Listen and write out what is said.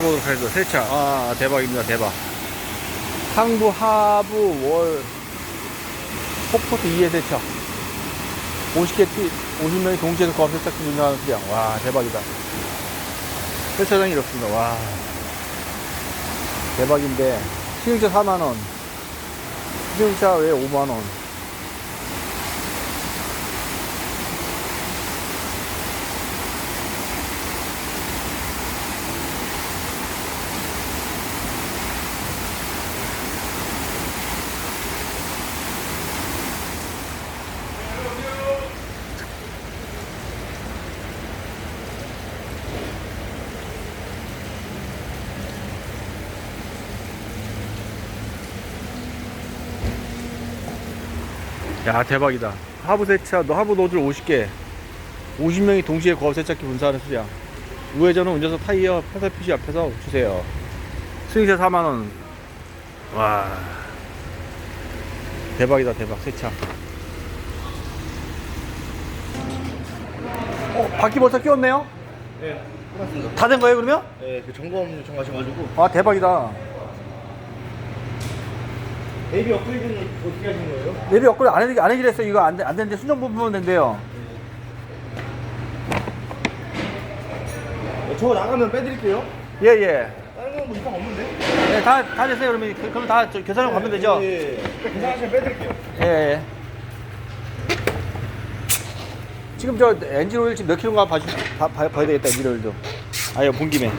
보도록 하겠습니다. 세차. 아, 대박입니다. 대박. 상부, 하부, 월, 폭포트 2회 세차. 50개 티, 50명이 동시에 세차기 운영하는 수량. 와, 대박이다. 세차장이 이렇습니다. 와. 대박인데, 시승차 4만원. 시승차 외에 5만원. 야 대박이다. 하부 세차 너 하부 노즐 50개. 50명이 동시에 거업 세차기 분사하는 수량. 우회전은 운전석 타이어 폐사 표시 앞에서 주세요. 승차 4만원. 와. 대박이다 대박. 세차. 어 바퀴 벌써 끼웠네요? 네, 끝났습니다. 다 된 거예요 그러면? 네, 그 점검 요청하셔가지고. 아 대박이다 AB 업그레이드는 어떻게 하신 거예요? 내비 업그레이드 안, 해기, 안 했어요 이거 안, 돼- 안 되는데 순정 부분만 된대요 어, 저 나가면 빼드릴게요. 예 예 다른 건뭐 이상 없는데? 네, 다, 다 됐어요 그러면 그, 그럼 다 저, 계산하고 가면 되죠? 예, 예. 계산하시면 빼드릴게요. 예, 예. 지금 저 엔진 오일 지금 몇 킬로인가 봐주, 봐, 봐, 봐야 되겠다 엔진 오일도 아예 본 김에